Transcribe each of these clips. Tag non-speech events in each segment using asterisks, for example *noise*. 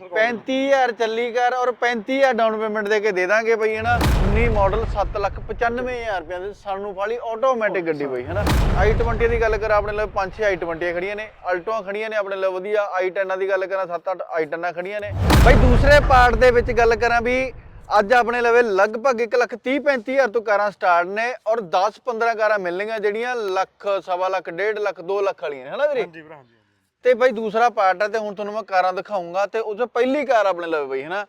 35000 ਚੱਲੀ ਕਰ ਔਰ 35000 ਡਾਊਨ ਪੇਮੈਂਟ ਦੇ ਕੇ ਦੇ ਦਾਂਗੇ ਬਈ, ਹਨਾ? 19 ਮਾਡਲ 795000 ਰੁਪਏ ਦੇ ਸਾਨੂੰ ਫਾਲੀ ਆਟੋਮੈਟਿਕ ਗੱਡੀ ਬਈ, ਹਨਾ? i20 ਦੀ ਗੱਲ ਕਰਾਂ, ਆਪਣੇ ਲਈ 5-6 i20 ਖੜੀਆਂ ਨੇ ਅਲਟੋਆਂ ਖੜੀਆਂ ਨੇ, ਆਪਣੇ ਲਈ ਵਧੀਆ i10 ਦੀ ਗੱਲ ਕਰਾਂ 7-8 i10 ਖੜੀਆਂ ਨੇ। ਬਈ, ਦੂਸਰੇ ਪਾਰਟ ਦੇ ਵਿੱਚ ਗੱਲ ਕਰਾਂ ਵੀ ਅੱਜ ਆਪਣੇ ਲਵੇ ਲਗਭਗ 1 ਲੱਖ 30 35000 ਤੋਂ ਕਾਰਾਂ ਸਟਾਰਟ ਨੇ ਔਰ 10 15 ਕਾਰਾਂ ਮਿਲਣਗੀਆਂ ਜਿਹੜੀਆਂ ਲੱਖ, ਸਵਾ ਲੱਖ 1.5 ਲੱਖ 2 ਲੱਖ ਵਾਲੀਆਂ ਨੇ, ਹਨਾ ਵੀਰੇ? ਹਾਂਜੀ ਵੀਰ ਹਾਂਜੀ। ਤੇ ਬਾਈ ਦੂਸਰਾ ਪਾਰਟ ਹੈ ਤੇ ਹੁਣ ਤੁਹਾਨੂੰ ਮੈਂ ਕਾਰਾਂ ਦਿਖਾਉਂਗਾ ਤੇ ਉਹ 'ਚੋਂ ਪਹਿਲੀ ਕਾਰ ਆਪਣੇ ਲਵੇ ਬਈ ਹਨਾ?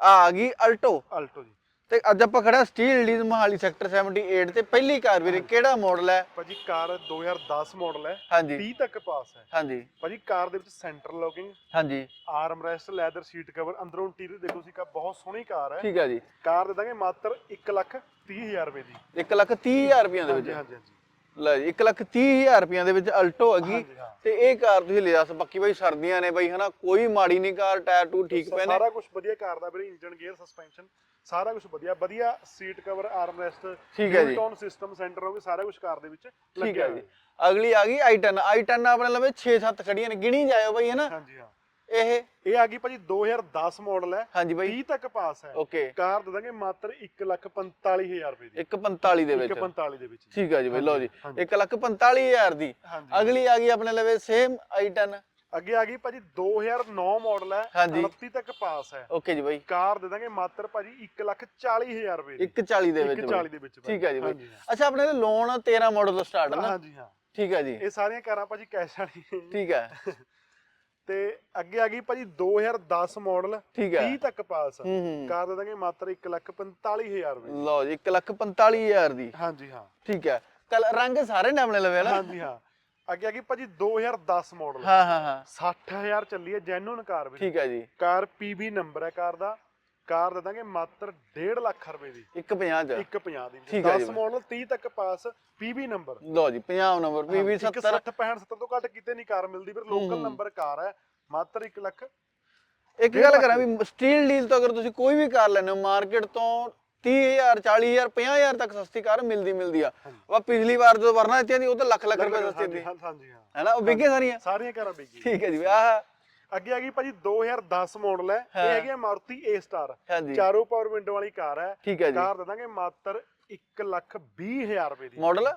ਆ ਆ ਗਈ ਅਲਟੋ। ਅਲਟੋ ਜੀ। ਤੇ ਅੱਜ ਆਪਾਂ ਖੜਾ ਸਟੀਲ ਲੀਜ਼ ਮੋਹਾਲੀ ਸੈਕਟਰ 78 ਤੇ ਪਹਿਲੀ ਕਾਰ ਵੀਰੇ ਕਿਹੜਾ ਮਾਡਲ ਹੈ? ਭਾਜੀ ਕਾਰ 2010 ਮਾਡਲ ਹੈ। ਹਾਂਜੀ। 30 ਤੱਕ ਪਾਸ ਹੈ। ਹਾਂਜੀ। ਭਾਜੀ ਕਾਰ ਦੇ ਵਿੱਚ ਸੈਂਟਰ ਲੌਕਿੰਗ ਹਾਂਜੀ। Arm rest leather seat cover ਅੰਦਰੋਂ ਇੰਟੀਰੀਅਰ ਦੇਖੋ ਤੁਸੀਂ ਕਾ ਬਹੁਤ ਸੋਹਣੀ ਕਾਰ ਹੈ। ਠੀਕ ਹੈ ਜੀ। ਕਾਰ ਦੇ ਦਾਂਗੇ ਮਾਤਰ 1 ਲੱਖ 30 ਹਜ਼ਾਰ ਰੁਪਏ ਦੀ। 1 ਲੱਖ 30000 ਰੁਪਈਆਂ ਦੇ ਵਿੱਚ। ਹਾਂਜੀ ਹਾਂਜੀ। ਲੈ ਜੀ 1 ਲੱਖ 30000 ਰੁਪਈਆਂ ਦੇ ਵਿੱਚ ਅਲਟੋ ਹੈਗੀ। ਹਾਂਜੀ, ਹਾਂ। ਤੇ ਇਹ ਕਾਰ ਤੁਸੀਂ ਲੈ ਜਾ ਸਕ ਬਾਕੀ ਬਾਈ ਸਰਦੀਆਂ ਨੇ ਬਾਈ ਹਨਾ ਕੋਈ ਮਾੜੀ ਨਹੀਂ ਕਾਰ ਟਾਇਰ ਟੂ ਠੀਕ ਪਏ ਨੇ। ਸਾਰਾ ਕੁਝ ਵਧੀਆ ਕਾਰ ਦਾ ਵੀਰੇ ਇੰਜਨ ਗੇਅਰ ਸਸਪੈਂਸ਼ਨ ਸਾਰਾ ਕੁਝ ਵਧੀਆ ਵਧੀਆ ਸੀਟ ਕਵਰ ਆਰਮ ਰੈਸਟ ਠੀਕ ਹੈ ਜੀ। ਟੌਨ ਸਿਸਟਮ ਸੈਂਟਰ ਹੋਵੇ ਸਾਰਾ ਕੁਝ ਕਾਰ ਦੇ ਵਿੱਚ ਠੀਕ ਲੱਗਿਆ ਹੈ ਜੀ ਅਗਲੀ ਆ ਗਈ i10 i10 ਆਪਣੇ ਲਵੇ 6-7 ਖੜੀਆਂ ਨੇ ਗਿਣੀ ਜਾਇਓ ਬਾਈ ਹਨਾ। ਹਾਂਜੀ ਹਾਂ। ਇਹ ਇਹ ਆ ਗਈ ਭਾਜੀ 2010 ਮਾਡਲ ਹੈ। ਹਾਂਜੀ ਬਾਈ 30 ਤੱਕ ਪਾਸ ਹੈ। ਓਕੇ। ਕਾਰ ਦੇ ਦਾਂਗੇ ਮਾਤਰ 1,45,000 ਰੁਪਏ ਦੀ। 145 ਦੇ ਵਿੱਚ। 1,45 ਦੇ ਵਿੱਚ। ਠੀਕ ਹੈ ਜੀ ਬਈ ਲਓ ਜੀ। ਹਾਂਜੀ। 1 ਲੱਖ 45000 ਦੀ। ਅਗਲੀ ਆ ਗਈ ਆਪਣੇ ਲਵੇ ਸੇਮ i10 ਅੱਗੇ ਆ ਗਈ ਭਾਜੀ 2009 ਮਾਡਲ ਹੈ। ਹਾਂਜੀ। 29 ਤੱਕ ਪਾਸ ਹੈ। ਓਕੇ ਜੀ ਬਾਈ। ਕਾਰ ਦੇ ਦਾਂਗੇ ਮਾਤਰ ਭਾਜੀ 1,40,000 ਰੁਪਏ ਦੀ। 140 ਦੇ ਵਿੱਚ 1,40 ਬਾਈ। ਦੇ ਵਿੱਚ। ਠੀਕ ਹੈ ਜੀ ਬਾਈ। ਅੱਛਾ ਆਪਣੇ ਲੋਨ 13 ਮਾਡਲ ਤੋਂ ਸਟਾਰਟ ਹੈ ਨਾ। ਹਾਂਜੀ ਹਾਂ। ਠੀਕ ਹੈ ਜੀ। ਇਹ ਸਾਰੀਆਂ ਕਾਰਾਂ ਭਾਜੀ ਕੈਸ਼ ਵਾਲੀ। ਠੀਕ ਹੈ *laughs* ਤੇ ਅੱਗੇ ਆ ਗਈ ਭਾਜੀ 2010 ਮਾਡਲ ਠੀਕ ਹੈ। 30 ਤੱਕ ਪਾਸ। ਕਾਰ ਦੇ ਦਾਂਗੇ ਮਾਤਰ 1,45,000 ਰੁਪਏ। ਲਓ ਜੀ 1 ਲੱਖ 45000 ਦੀ। ਹਾਂਜੀ ਹਾਂ। ਠੀਕ ਹੈ। ਕਲ ਰੰਗ ਸਾਰੇ ਨੇ ਆਪਣੇ ਲਵੇ ਨਾ। ਹਾਂਜੀ ਹਾਂ। ਅੱਗੇ ਆ ਗਈ ਭਾਜੀ 2010 ਮਾਡਲ ਹਾਂ ਹਾਂ ਹਾਂ। 60000 ਚੱਲੀ ਹੈ ਜੈਨੂਨ ਕਾਰ ਵਿੱਚ ਠੀਕ ਹੈ ਜੀ। ਕਾਰ ਪੀਬੀ ਨੰਬਰ ਹੈ ਕਾਰ ਦਾ। ਕਾਰ ਦੇ ਦਾਂਗੇ ਮਾਤਰ 1.5 ਲੱਖ ਰੁਪਏ ਦੀ। 150 ਚ। 150 ਦੀ। ਠੀਕ ਹੈ ਜੀ 10 ਮਾਡਲ 30 ਤੱਕ ਪਾਸ ਪੀਬੀ ਨੰਬਰ ਲਓ ਜੀ 50 ਨੰਬਰ PV 70 60 65 70 ਤੋਂ ਘੱਟ ਕਿਤੇ ਨਹੀਂ ਕਾਰ ਮਿਲਦੀ ਫਿਰ ਲੋਕਲ ਹੂੰ। ਨੰਬਰ ਕਾਰ ਹੈ ਮਾਤਰ 1 ਲੱਖ। ਇੱਕ ਗੱਲ ਕਰਾਂ ਵੀ ਸਟੀਲ ਡੀਲ ਤੋਂ ਅਗਰ ਤੁਸੀਂ ਕੋਈ ਵੀ ਕਾਰ ਲੈਣੇ ਹੋ ਮਾਰਕੀਟ ਤੋਂ 30000 40000 50000 ਤੱਕ ਸਸਤੀ ਕਾਰ ਮਿਲਦੀ ਮਿਲਦੀ ਆ। ਹਾਂਜੀ। ਵਾ ਪਿਛਲੀ ਵਾਰ ਜਦੋਂ ਵਰਨਾ ਦਿੱਤੀਆਂ ਸੀ ਉਹ ਤਾਂ ਲੱਖ ਲੱਖ ਰੁਪਏ ਸਸਤੀ ਹਾਂਜੀ ਸੀ। ਹਾਂ- ਹਾਂਜੀ ਹਾਂ। ਹੈਨਾ ਉਹ ਵਿਕੇ ਸਾਰੀਆਂ? ਸਾਰੀਆਂ ਕਾਰਾਂ ਵਿਕੀ। ਠੀਕ ਹੈ ਜੀ ਆਹ ਅੱਗੇ ਆ ਗਈ ਭਾਜੀ 2010 ਮਾਡਲ ਹੈ ਹਾਂ। ਇਹ ਹੈਗੀ ਹੈ ਮਾਰੂਤੀ A ਸਟਾਰ ਚਾਰੋਂ ਪਾਵਰ ਵਿੰਡੋ ਵਾਲੀ ਕਾਰ ਹੈ। ਹੈ ਜੀ। ਕਾਰ ਦੇ ਦਾਂਗੇ ਮਾਤਰ 1 ਲੱਖ 20 ਹਜ਼ਾਰ ਰੁਪਏ ਦੀ। ਮਾਡਲ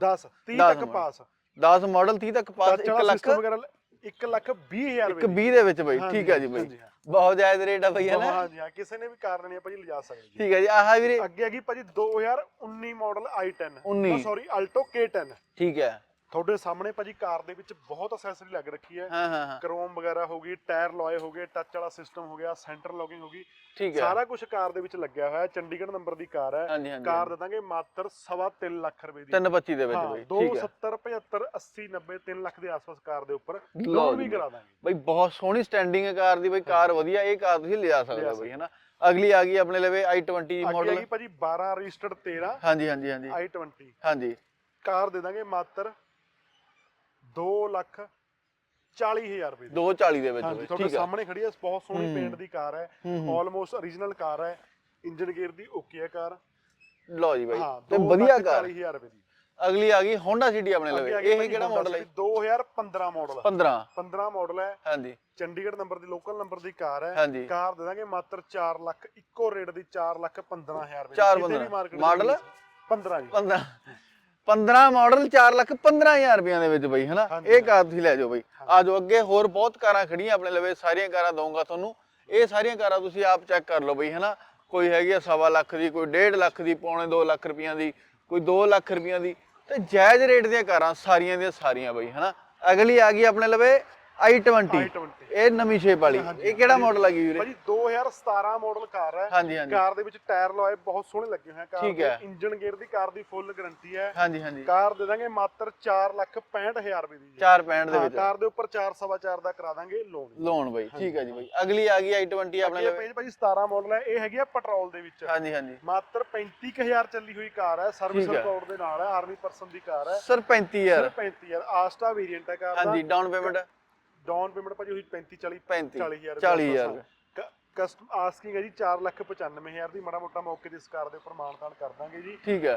10 30 ਦਸ ਤੱਕ। ਪਾਸ 10 ਮਾਡਲ 30 ਤੱਕ ਪਾਸ 1 ਲੱਖ? ਵਗੈਰਾ 1 ਲੱਖ 20 ਹਜ਼ਾਰ ਰੁਪਏ ਦੀ। 20 ਦੇ ਵਿੱਚ ਬਈ ਠੀਕ ਹੈ ਜੀ ਬਈ। ਹਾਂ। ਬਹੁਤ ਜਾਇਜ਼ ਰੇਟ ਆ ਬਈ ਹੈ ਨਾ? ਹਾਂਜੀ ਹਾਂ। ਕਿਸੇ ਨੇ ਵੀ ਕਾਰ ਲੈਣੀ ਹੈ ਭਾਜੀ ਲਿਜਾ ਸਕਦੇ ਜੀ। ਠੀਕ ਹੈ ਜੀ ਆਹ ਵੀਰੇ ਅੱਗੇ ਹੈਗੀ ਭਾਜੀ 2019 model i10 19 sorry Alto K10 ਠੀਕ ਹੈ। ਤੁਹਾਡੇ ਸਾਹਮਣੇ ਭਾਜੀ ਕਾਰ ਦੇ ਵਿੱਚ ਬਹੁਤ ਅਸੈਸਰੀ ਲੱਗ ਰੱਖੀ ਹੈ। ਹਾਂ ਹਾਂ ਹਾਂ। ਕਰੋਮ ਵਗੈਰਾ ਹੋ ਗਈ ਟਾਇਰ ਲੋਏ ਹੋ ਗਏ ਟੱਚ ਵਾਲਾ ਸਿਸਟਮ ਹੋ ਗਿਆ ਸੈਂਟਰ ਲੌਕਿੰਗ ਹੋ ਗਈ। ਠੀਕ ਹੈ। ਸਾਰਾ ਕੁਝ ਕਾਰ ਦੇ ਵਿੱਚ ਲੱਗਿਆ ਹੋਇਆ ਹੈ ਚੰਡੀਗੜ੍ਹ ਨੰਬਰ ਦੀ ਕਾਰ ਹੈ। ਹਾਂਜੀ ਕਾਰ ਦੇ ਦਾਂਗੇ ਮਾਤਰ ਸਵਾ ਤਿੰਨ ਲੱਖ ਰੁਪਏ ਦੀ। 325 ਦੇ ਵਿੱਚ ਬਈ 2 ਠੀਕ ਹੈ। 70 75 80 90 3 ਲੱਖ ਦੇ ਆਸ-ਪਾਸ ਕਾਰ ਦੇ ਉੱਪਰ। ਲੋਨ ਵੀ। ਕਰਾ ਦਾਂਗੇ। ਬਈ ਬਹੁਤ ਸੋਹਣੀ ਸਟੈਂਡਿੰਗ ਹੈ ਕਾਰ ਦੀ ਬਈ ਕਾਰ ਵਧੀਆ ਇਹ ਕਾਰ ਤੁਸੀਂ ਲਿਆ ਸਕਦੇ ਹੋ ਬਈ ਹੈਨਾ। ਅਗਲੀ ਆ ਗਈ ਆਪਣੇ ਲਵੇ i20 ਅੱਗੇ ਮਾਡਲ ਹੈਗੀ ਭਾਜੀ 12 ਰਜਿਸਟਰਡ 13 ਹਾਂਜੀ ਹਾਂਜੀ ਹਾਂਜੀ। i20 ਹਾਂਜੀ। ਕਾਰ ਦੇ ਦਾਂਗੇ ਮਾਤਰ 2 ਲੱਖ 40 ਹਜ਼ਾਰ ਰੁਪਏ ਦੀ। 240 ਦੇ ਵਿੱਚ ਹਾਂਜੀ ਤੁਹਾਡੇ ਠੀਕ ਹੈ ਸਾਹਮਣੇ ਖੜੀ ਹੈ ਬਹੁਤ ਸੋਹਣੀ। ਪੇਂਟ ਦੀ ਕਾਰ ਹੈ। ਆਲਮੋਸਟ origignal ਕਾਰ ਹੈ। ਇੰਜਨ ਗੇਅਰ ਦੀ ਓਕੇ ਹੈ ਕਾਰ। ਲਓ ਜੀ ਬਈ ਤੇ ਵਧੀਆ ਕਾਰ 40 ਹਜ਼ਾਰ ਰੁਪਏ ਦੀ। ਅਗਲੀ ਆ ਗਈ Honda City ਆਪਣੇ ਲਵੇ। ਆ ਇਹ ਕਿਹੜਾ ਮਾਡਲ ਹੈ City 2015 ਮਾਡਲ 15 15 ਮਾਡਲ ਹੈ। ਹਾਂਜੀ। ਚੰਡੀਗੜ੍ਹ ਨੰਬਰ ਦੀ ਲੋਕਲ ਨੰਬਰ ਦੀ ਕਾਰ ਹੈ। ਕਾਰ ਦੇ ਦਾਂਗੇ ਮਾਤਰ 4 ਲੱਖ ਇੱਕੋ ਰੇਟ ਦੀ 4 ਲੱਖ 15 ਹਜ਼ਾਰ ਰੁਪਏ ਚਾਰ ਦੀ। ਕਿਤੇ। ਵੀ market Model? 15 ਜੀ। 15 15 ਮਾਡਲ 4 ਲੱਖ 15000 ਰੁਪਈਆਂ ਦੇ ਵਿੱਚ ਬਈ ਹਨਾ? ਇਹ ਕਾਰ ਤੁਸੀਂ ਲੈ ਜਾਓ ਬਈ। ਆ ਜਾਓ ਅੱਗੇ ਹੋਰ ਬਹੁਤ ਕਾਰਾਂ ਖੜੀਆਂ ਆਪਣੇ ਲਵੇ ਸਾਰੀਆਂ ਕਾਰਾਂ ਦਊਂਗਾ ਤੁਹਾਨੂੰ। ਇਹ ਸਾਰੀਆਂ ਕਾਰਾਂ ਤੁਸੀਂ ਆਪ ਚੈੱਕ ਕਰ ਲਓ ਬਈ ਹਨਾ? ਕੋਈ ਹੈਗੀ ਆ ਸਵਾ ਲੱਖ ਦੀ ਕੋਈ 1.5 ਲੱਖ ਦੀ ਪੌਣੇ 2 ਲੱਖ ਰੁਪਈਆਂ ਦੀ ਕੋਈ 2 ਲੱਖ ਰੁਪਈਆਂ ਦੀ। ਤੇ ਜਾਇਜ਼ ਰੇਟ ਦੀਆਂ ਕਾਰਾਂ ਸਾਰੀਆਂ ਦੀਆਂ ਸਾਰੀਆਂ ਬਈ ਹਨਾ? ਅਗਲੀ ਆ ਗਈ ਆਪਣੇ ਲਵੇ i20 i20 ਇਹ ਨਵੀਂ ਸ਼ੇਪ ਵਾਲੀ। ਇਹ ਕਿਹੜਾ। ਮਾਡਲ ਹੈਗੀ ਵੀਰੇ? ਭਾਜੀ 2017 ਮਾਡਲ ਕਾਰ ਹੈ। ਹਾਂਜੀ ਹਾਂਜੀ। ਕਾਰ ਦੇ ਵਿੱਚ ਟਾਇਰ ਲੋਏ ਬਹੁਤ ਸੋਹਣੇ ਲੱਗੇ ਹੋਏ ਆ ਕਾਰ ਦੇ। ਇੰਜਨ ਗੇਅਰ ਦੀ ਕਾਰ ਦੀ ਫੁੱਲ ਗਾਰੰਟੀ ਹੈ। ਹਾਂਜੀ ਹਾਂਜੀ। ਕਾਰ ਦੇ ਦਾਂਗੇ ਮਾਤਰ 4 ਲੱਖ 65 ਹਜ਼ਾਰ ਰੁਪਏ ਦੀ ਜੀ। 465 ਦੇ ਵਿੱਚ। ਕਾਰ ਦੇ ਉੱਪਰ 4 ਸਵਾ 4 ਦਾ ਕਰਾ ਦਾਂਗੇ ਲੋਨ ਲੋਨ ਬਈ ਠੀਕ ਹੈ ਜੀ ਬਈ। ਅਗਲੀ ਆ ਗਈ i20 ਆਪਣੇ ਪੇਜ ਭਾਜੀ 17 ਮਾਡਲ ਹੈ। ਇਹ ਹੈਗੀ ਆ ਪੈਟਰੋਲ ਦੇ ਵਿੱਚ। ਹਾਂਜੀ ਹਾਂਜੀ। ਮਾਤਰ 35000 ਚੱਲੀ ਹੋਈ ਕਾਰ ਹੈ। ਸਰਵਿਸ। ਰਿਕਾਰਡ ਦੇ ਨਾਲ ਹੈ। ਆਰਮੀ ਪਰਸਨ ਦੀ ਕਾਰ ਹੈ। ਸਰ 35000 ਸਿਰਫ 35000 ਆਸਟਾ ਵੇਰੀਐਂਟ ਹੈ ਕਾਰ ਦਾ। ਹਾਂਜੀ ਡਾਊਨ ਪੇਮੈਂਟ ਡਾਊਨ ਪੇਮੈਂਟ ਭਾਜੀ ਹੋਈ 35 40 35 40000 40000 ਕਸਟਮ ਆਸਕਿੰਗ ਹੈ ਜੀ 495000 ਦੀ ਮਾੜਾ ਮੋਟਾ ਮੌਕੇ ਦੇ ਇਸ ਕਾਰ ਦੇ ਉੱਪਰ ਮਾਨਤਾਨ ਕਰ ਦਾਂਗੇ ਜੀ। ਠੀਕ ਹੈ।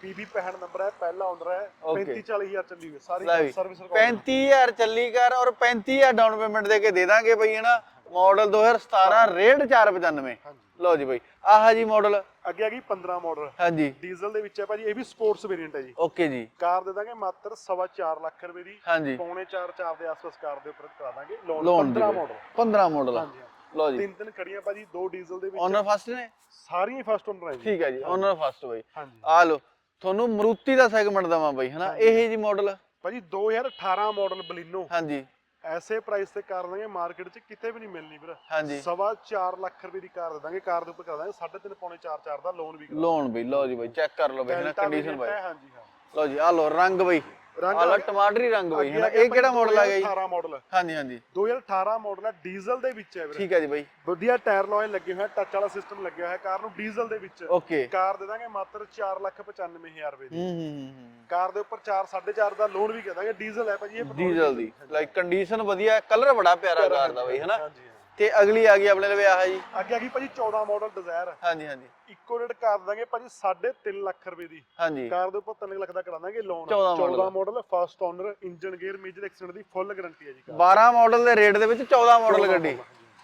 ਪੀਬੀ 65 ਨੰਬਰ ਹੈ ਪਹਿਲਾ ਆਉਂਦਾ ਹੈ Okay. 35 40000 ਚੱਲੀ ਹੋਈ ਸਾਰੀ ਸਰਵਿਸ ਰਿਕਾਰਡ 35000 ਚੱਲੀ ਕਰ ਔਰ 35000 ਡਾਊਨ ਪੇਮੈਂਟ ਦੇ ਕੇ ਦੇ ਦਾਂਗੇ ਬਈ ਹਨਾ? ਮਾਡਲ 2017 ਰੇਡ 495 ਹਾਂਜੀ। ਲਓ ਜੀ ਬਾਈ ਆਹ ਜੀ ਮਾਡਲ ਅੱਗੇ ਆ ਗਈ 15 ਮਾਡਲ ਹਾਂਜੀ। ਡੀਜ਼ਲ ਦੇ ਵਿੱਚ ਹੈ ਭਾਜੀ ਇਹ ਵੀ ਸਪੋਰਟਸ ਵੇਰੀਐਂਟ ਹੈ ਜੀ। ਓਕੇ ਜੀ। ਕਾਰ ਦੇ ਦਾਂਗੇ ਮਾਤਰ ਸਵਾ ਚਾਰ ਲੱਖ ਰੁਪਏ ਦੀ। ਹਾਂਜੀ। ਪੌਣੇ 4 4 ਦੇ ਆਸ-ਪਾਸ ਕਾਰ ਦੇ ਉੱਪਰ ਕਰਾ ਦਾਂਗੇ। ਲੋਨ ਲੋਨ 15 ਮਾਡਲ 15 ਮਾਡਲ ਹਾਂਜੀ। ਲਓ ਜੀ। ਤਿੰਨ ਤਿੰਨ ਖੜੀਆਂ ਭਾਜੀ ਦੋ ਡੀਜ਼ਲ ਦੇ ਵਿੱਚ। ਓਨਰ ਫਸਟ ਨੇ? ਸਾਰੀਆਂ ਫਸਟ ਓਨਰ ਹੈ ਜੀ। ਠੀਕ ਹੈ ਜੀ ਓਨਰ ਫਸਟ ਬਾਈ। ਹਾਂਜੀ। ਆ ਲਓ ਤੁਹਾਨੂੰ ਮਰੂਤੀ ਦਾ ਸੈਗਮੈਂਟ ਦਵਾਂ ਬਾਈ ਹਨਾ? ਇਹ ਜੀ ਮਾਡਲ ਭਾਜੀ 2018 ਮਾਡਲ ਬਲੀਨੋ ਹਾਂਜੀ। ਐਸੇ ਪ੍ਰਾਈਸ ਤੇ ਕਾਰ ਦਾਂਗੇ ਮਾਰਕੀਟ 'ਚ ਕਿਤੇ ਵੀ ਨਹੀਂ ਮਿਲਣੀ ਵੀਰ। ਹਾਂਜੀ। ਸਵਾ 4 ਲੱਖ ਰੁਪਏ ਦੀ ਕਾਰ ਦੇ ਦਾਂਗੇ ਕਾਰ ਦੇ ਉੱਪਰ ਕਰਾ ਦਾਂਗੇ 3.5 ਪੌਣੇ 4 4 ਦਾ ਲੋਨ ਵੀ ਲੋਨ ਬਈ ਲਓ ਜੀ ਬਾਈ ਚੈੱਕ ਕਰ ਲਓ ਬਈ ਕੰਡੀਸ਼ਨ ਬਾਈ। ਹੈ, ਹਾਂਜੀ ਹਾਂ। ਲਓ ਜੀ ਆ ਲਓ ਰੰਗ ਬਈ। ਰੰਗ ਆ ਲਓ ਆ ਗਿਆ- ਟਮਾਟਰੀ ਰੰਗ ਬਈ ਗਿਆ ਇਹ ਕਿਹੜਾ ਮਾਡਲ ਆ ਗਿਆ ਜੀ? 2018 ਮਾਡਲ ਹਾਂਜੀ ਹਾਂਜੀ। 2018 ਮਾਡਲ ਹੈ ਡੀਜ਼ਲ ਦੇ ਵਿੱਚ ਹੈ ਵੀਰੇ। ਠੀਕ ਹੈ ਜੀ ਬਾਈ। ਵਧੀਆ ਟਾਇਰ ਲੋਏ ਲੱਗੇ ਹੋਏ ਟੱਚ ਵਾਲਾ ਸਿਸਟਮ ਲੱਗਿਆ ਹੋਇਆ ਕਾਰ ਨੂੰ ਡੀਜ਼ਲ ਦੇ ਵਿੱਚ। ਓਕੇ ਕਾਰ ਦੇ ਦਾਂਗੇ ਮਾਤਰ 495000 ਰੁਪਏ ਦੀ। ਹੂੰ ਹੂੰ ਹੂੰ ਹੂੰ। ਕਾਰ ਦੇ ਉੱਪਰ 4 4.5 ਦਾ ਲੋਨ ਵੀ ਕਰ ਦਾਂਗੇ ਡੀਜ਼ਲ ਹੈ ਭਾਜੀ ਇਹ ਡੀਜ਼ਲ ਦੀ ਲਾਈਕ ਕੰਡੀਸ਼ਨ ਵਧੀਆ ਕਲਰ ਬੜਾ ਪਿਆਰਾ ਕਾਰ ਦਾ ਬਈ ਹਾਂਜੀ ਹਾਂ। ਤੇ ਅਗਲੀ ਆ ਗਈ ਆਪਣੇ ਲਵੇ ਆਹ ਜੀ। ਅੱਗੇ ਆ ਗਈ ਭਾਜੀ 14 ਮਾਡਲ ਡਿਜ਼ਾਇਰ ਹਾਂਜੀ ਹਾਂਜੀ। ਇੱਕੋ ਰੇਟ ਕਰ ਦਾਂਗੇ ਭਾਜੀ 3.5 ਲੱਖ ਰੁਪਏ ਦੀ। ਹਾਂਜੀ। ਕਾਰ ਦੇ ਉੱਪਰ 3 ਲੱਖ ਦਾ ਕਰਾ ਦਾਂਗੇ loan 14 model 14 model first owner engine gear major accident ਦੀ ਫੁੱਲ ਗਾਰੰਟੀ ਹੈ ਜੀ ਕਾਰ। 12 ਮਾਡਲ ਦੇ ਰੇਟ ਦੇ ਵਿੱਚ 14 ਮਾਡਲ 14 ਗੱਡੀ।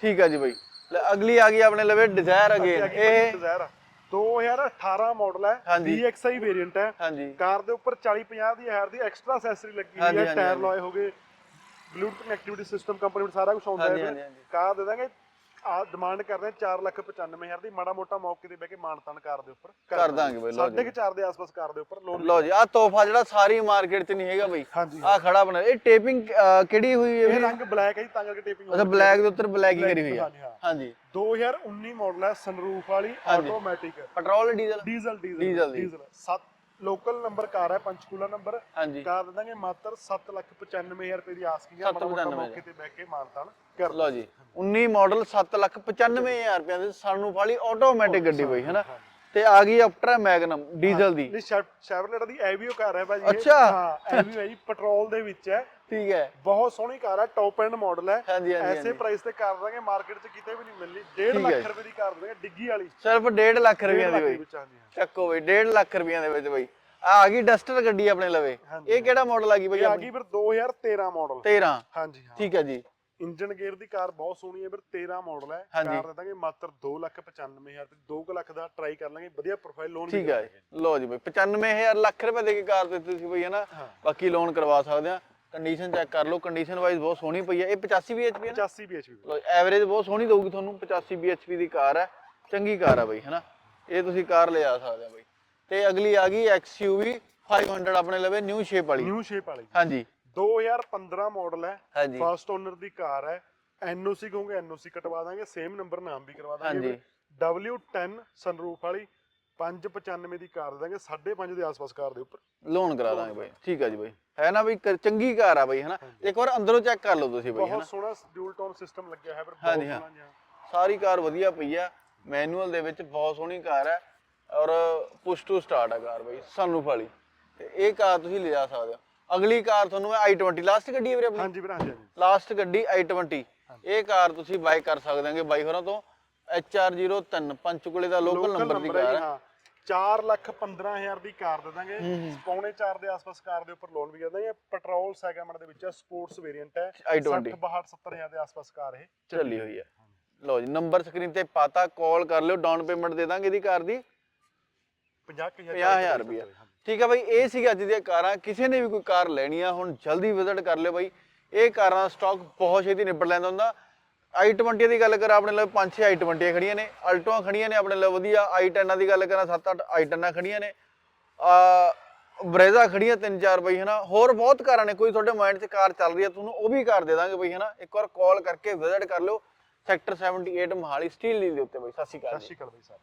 ਠੀਕ ਆ ਜੀ ਬਾਈ। ਲੈ ਅਗਲੀ ਆ ਗਈ ਆਪਣੇ ਲਵੇ ਡਿਜ਼ਾਇਰ ਅਗੇਨ ਇਹ ਡਿਜ਼ਾਇਰ 2018 ਮਾਡਲ ਹੈ। DXi ਵੇਰੀਐਂਟ ਹੈ। ਕਾਰ ਦੇ ਉੱਪਰ 40 50 ਦੀ ਹਜ਼ਾਰ ਦੀ ਐਕਸਟਰਾ ਅਸੈਸਰੀ ਲੱਗੀ ਹੋਈ ਹੈ ਟਾਇਰ। ਲੋਏ ਹੋਗੇ ਬਲੂਟੁੱਥ ਕਨੈਕਟੀਵਿਟੀ ਸਿਸਟਮ ਕੰਪਨੀ ਵਿੱਚ ਸਾਰਾ ਕੁਝ ਆਉਂਦਾ ਹਾਂਜੀ ਹੈ ਹਾਂਜੀ ਕਾਰ ਦੇ ਦਾਂਗੇ ਆ ਡਿਮਾਂਡ ਕਰਦੇ ਹਾਂ 495000 ਦੀ ਮਾੜਾ ਮੋਟਾ ਮੌਕੇ ਤੇ ਬਹਿ ਕੇ ਮਾਨਤਾਨ ਕਾਰ ਦੇ ਉੱਪਰ ਕਰ ਦਾਂਗੇ। ਬਈ, ਲਓ ਜੀ। ਸਾਢੇ ਕੁ ਚਾਰ ਦੇ ਆਸ-ਪਾਸ ਕਾਰ ਦੇ ਉੱਪਰ ਲੋਨ ਲਓ ਜੀ ਆ ਤੋਹਫਾ ਜਿਹੜਾ ਸਾਰੀ ਮਾਰਕੀਟ 'ਚ ਨਹੀਂ ਹੈਗਾ ਬਈ। ਹਾਂਜੀ ਆ ਖੜਾ ਬਣਾ ਇਹ ਟੇਪਿੰਗ ਕਿਹੜੀ ਹੋਈ ਹੈ ਇਹ? ਰੰਗ ਬਲੈਕ ਹੈ ਜੀ ਤਾਂ ਕਰਕੇ ਟੇਪਿੰਗ ਅੱਛਾ ਬਲੈਕ ਦੇ ਉੱਤੇ ਬਲੈਕ ਹੀ ਕਰੀ ਹੋਈ ਹਾਂ। ਹਾਂਜੀ। 2019 ਮਾਡਲ ਹੈ ਸਨਰੂਫ ਵਾਲੀ ਹਾਂਜੀ। Automatic petrol diesel diesel diesel diesel ਦੀ। ਡੀਜ਼ਲ ਸੱਤ ਲੋਕਲ ਨੰਬਰ ਕਾਰ ਹੈ ਪੰਚਕੂਲਾ ਨੰਬਰ। ਹਾਂਜੀ। ਕਾਰ ਦੇ ਦਾਂਗੇ ਮਾਤਰ 795000 ਰੁਪਏ ਦੀ ਆਸਕਿੰਗ ਹੈ ਮਾੜਾ ਮੋਟਾ 795,000 ਮੌਕੇ ਤੇ ਬਹਿ ਕੇ ਮਾਨਤਾਨ ਕਰ ਲਓ ਜੀ 19 ਮਾਡਲ 795000 ਰੁਪਏ ਦੇ ਸਾਨੂੰ ਵਾਲੀ ਆਟੋਮੈਟਿਕ ਗੱਡੀ ਬਈ ਹੈਨਾ? ਤੇ ਆ ਗਈ ਅਪਟਰਾ ਮੈਗਨਮ ਡੀਜ਼ਲ ਦੀ। ਨਹੀਂ ਸ਼ੈਵਰਲੇਟ ਦੀ ਐਵੀਓ ਕਾਰ ਹੈ ਭਾਜੀ। ਅੱਛਾ। ਹਾਂ ਐਵੀਓ ਹੈ ਜੀ ਪੈਟਰੋਲ ਦੇ ਵਿੱਚ ਹੈ। ਠੀਕ ਹੈ। ਬਹੁਤ ਸੋਹਣੀ ਕਾਰ ਹੈ ਟੌਪ ਐਂਡ ਮਾਡਲ ਹੈ। ਹਾਂਜੀ ਹਾਂਜੀ ਐਸੇ ਪ੍ਰਾਈਸ ਤੇ ਕਾਰ ਦਾਂਗੇ ਮਾਰਕੀਟ 'ਚ ਕਿਤੇ ਵੀ ਨਹੀਂ ਮਿਲਣੀ। 1.5 ਠੀਕ ਹੈ। ਲੱਖ ਰੁਪਏ ਦੀ ਕਾਰ ਦਾਂਗੇ ਡਿੱਗੀ ਵਾਲੀ। ਸਿਰਫ 1.5 ਲੱਖ ਰੁਪਏ ਦੀ ਬਈ। ਚੱਕੋ ਬਈ 1.5 ਲੱਖ ਰੁਪਏ ਦੇ ਵਿੱਚ ਬਈ। ਆ ਆ ਗਈ ਡਸਟਰ ਗੱਡੀ ਆਪਣੇ ਲਵੇ। ਇਹ ਕਿਹੜਾ ਮਾਡਲ ਆ ਗਈ ਬਈ ਆ ਗਈ ਫਿਰ 2013 ਮਾਡਲ 13 ਹਾਂਜੀ ਹਾਂ। ਠੀਕ ਹੈ ਜੀ। ਇੰਜਨ ਗੇਅਰ ਦੀ ਕਾਰ ਬਹੁਤ ਸੋਹਣੀ ਹੈ ਫਿਰ 13 ਮਾਡਲ ਹੈ। ਕਾਰ ਦੇ ਦਾਂਗੇ ਮਾਤਰ 295000 ਤੇ 2 ਲੱਖ ਦਾ ਟਰਾਈ ਕਰ ਲਾਂਗੇ ਵਧੀਆ ਪ੍ਰੋਫਾਈਲ ਲੋਨ ਠੀਕ ਹੈ। ਲੋ ਜੀ ਬਈ 95000 ਲੱਖ ਰੁਪਏ ਦੇ ਕੇ ਕਾਰ ਦਿੱਤੀ ਸੀ ਬਈ ਹਾਂ। ਬਾਕੀ ਲੋਨ ਕਰਵਾ ਸਕਦੇ ਆ ਕੰਡੀਸ਼ਨ ਚੈੱਕ ਕਰ ਲਓ ਕੰਡੀਸ਼ਨ ਵਾਈਜ਼ ਬਹੁਤ ਸੋਹਣੀ ਪਈ ਹੈ ਇਹ 85 bhp ਹੈ ਨਾ? 85 bhp ਲੋ ਐਵਰੇਜ ਬਹੁਤ ਸੋਹਣੀ ਦਊਗੀ ਤੁਹਾਨੂੰ 85 bhp ਦੀ ਕਾਰ ਹੈ ਚੰਗੀ ਕਾਰ ਹੈ ਬਈ ਹਨਾ? ਇਹ ਤੁਸੀਂ ਕਾਰ ਲਿਆ ਸਕਦੇ ਆ ਬਈ। ਤੇ ਅਗਲੀ ਆ ਗਈ XUV 500 ਆਪਣੇ ਲਵੇ ਨਿਊ ਸ਼ੇਪ ਵਾਲੀ। ਨਿਊ ਸ਼ੇਪ ਵਾਲੀ। ਹਾਂਜੀ। 2015 ਮਾਡਲ ਹੈ। ਹਾਂਜੀ। ਫਸਟ ਓਨਰ ਦੀ ਕਾਰ ਹੈ। ਐਨਓਸੀ ਕਹੋਗੇ ਐਨਓਸੀ ਕਟਵਾ ਦਾਂਗੇ। ਸੇਮ ਨੰਬਰ ਨਾਮ ਵੀ ਕਰਵਾ ਦਾਂਗੇ ਹਾਂਜੀ। W10 ਸਨਰੂਫ ਵਾਲੀ। 595 ਦੀ ਕਾਰ ਦੇ ਦਾਂਗੇ 5.5 ਦੇ ਆਸ-ਪਾਸ ਕਾਰ ਦੇ ਉੱਪਰ। ਲੋਨ ਕਰਾ ਦਾਂਗੇ ਬਈ। ਠੀਕ ਹੈ ਜੀ ਬਈ। ਹੈ ਨਾ ਬਈ ਚੰਗੀ ਕਾਰ ਆ ਬਈ ਹਨਾ ਇੱਕ ਵਾਰ ਅੰਦਰੋਂ ਚੈੱਕ ਕਰ ਲਓ ਤੁਸੀਂ ਬਈ ਹਨਾ ਬਹੁਤ ਸੋਹਣਾ ਡਿਊਲ ਟੋਨ ਸਿਸਟਮ ਲੱਗਿਆ ਹੈ ਬਹੁਤ ਹਾਂਜੀ, ਹਾਂ। ਸਾਰੀ ਕਾਰ ਵਧੀਆ ਪਈ ਆ। ਮੈਨੂਅਲ ਦੇ ਵਿੱਚ ਬਹੁਤ ਸੋਹਣੀ ਕਾਰ ਹੈ ਔਰ ਪੁਸ਼ ਟੂ ਸਟਾਰਟ ਆ ਕਾਰ ਬਈ ਸਨਰੂਫ ਵਾਲੀ ਤੇ ਇਹ ਕਾਰ ਤੁਸੀਂ ਲਿਜਾ ਸਕਦੇ ਹੋ। ਅਗਲੀ ਕਾਰ ਤੁਹਾਨੂੰ ਮੈਂ i20 ਲਾਸਟ ਗੱਡੀ ਹੈ ਵੀਰੇ ਆਪਣੀ? ਹਾਂਜੀ ਵੀਰ ਹਾਂਜੀ ਲਾਸਟ ਗੱਡੀ i20 ਇਹ ਕਾਰ ਤੁਸੀਂ ਬਾਈ ਕਰ ਸਕਦੇ ਹੋਗੇ ਬਾਈ ਹੋਰਾਂ ਤੋਂ। HR03 ਪੰਚਕੂਲੇ ਦਾ ਲੋਕਲ ਨੰਬਰ ਦੀ ਕਾਰ ਹਾਂ। 4 ਲੱਖ 15000 ਦੀ ਕਾਰ ਦੇ ਦਾਂਗੇ। ਪੌਣੇ 4 ਦੇ ਆਸ-ਪਾਸ ਕਾਰ ਦੇ ਉੱਪਰ ਲੋਨ ਵੀ ਕਰ ਦਾਂਗੇ। ਪੈਟਰੋਲ ਸੈਗਮੈਂਟ ਦੇ ਵਿੱਚ ਹੈ ਸਪੋਰਟਸ ਵੇਰੀਐਂਟ ਹੈ। I20 62 62 70000 ਦੇ ਆਸ-ਪਾਸ ਕਾਰ ਇਹ। ਚੱਲੀ ਹੋਈ ਹੈ। ਲਓ ਜੀ ਨੰਬਰ ਸਕਰੀਨ ਤੇ ਪਾਤਾ ਕਾਲ ਕਰ ਲਿਓ ਡਾਊਨ ਪੇਮੈਂਟ ਦੇ ਦਾਂਗੇ ਇਹਦੀ ਕਾਰ ਦੀ। 50000 50000 ਰੁਪਇਆ ਠੀਕ ਹੈ ਬਾਈ ਇਹ ਸੀ ਅੱਜ ਦੀਆਂ ਕਾਰਾਂ। ਕਿਸੇ ਨੇ ਵੀ ਕੋਈ ਕਾਰ ਲੈਣੀ ਆ ਹੁਣ ਜਲਦੀ ਵਿਜ਼ਿਟ ਕਰ ਲਿਓ ਬਾਈ। ਇਹ ਕਾਰਾਂ ਦਾ ਸਟਾਕ ਬਹੁਤ ਛੇਤੀ ਨਿਬੜ ਲੈਂਦਾ ਹੁੰਦਾ। I20 ਦੀ ਗੱਲ ਕਰਾਂ, ਆਪਣੇ ਲਈ 5-6 i20 ਖੜੀਆਂ ਨੇ, ਅਲਟੋਆਂ ਖੜੀਆਂ ਨੇ, ਆਪਣੇ ਲਈ ਵਧੀਆ i10 ਦੀ ਗੱਲ ਕਰਾਂ 7-8 i10 ਖੜੀਆਂ ਨੇ। ਆ, ਬਰੇਜ਼ਾ ਖੜੀਆਂ 3-4 ਬਈ, ਹਨਾ, ਹੋਰ ਬਹੁਤ ਕਾਰਾਂ ਨੇ, ਕੋਈ ਤੁਹਾਡੇ ਮਾਈਂਡ 'ਚ ਕਾਰ ਚੱਲ ਰਹੀ ਹੈ ਤੁਹਾਨੂੰ ਉਹ ਵੀ ਕਾਰ ਦੇ ਦਾਂਗੇ ਬਈ, ਹਨਾ, ਇੱਕ ਵਾਰ ਕਾਲ ਕਰਕੇ ਵਿਜ਼ਿਟ ਕਰ ਲਿਓ ਸੈਕਟਰ 78 ਮਹਾਲੀ ਸਟੀਲ ਦੇ ਉੱਤੇ ਬਈ, ਸਤਿ ਸ਼੍ਰੀ ਅਕਾਲ ਸਤਿ ਸ਼੍ਰੀ ਅਕਾਲ ਬਾਈ ਸਾਹਿਬ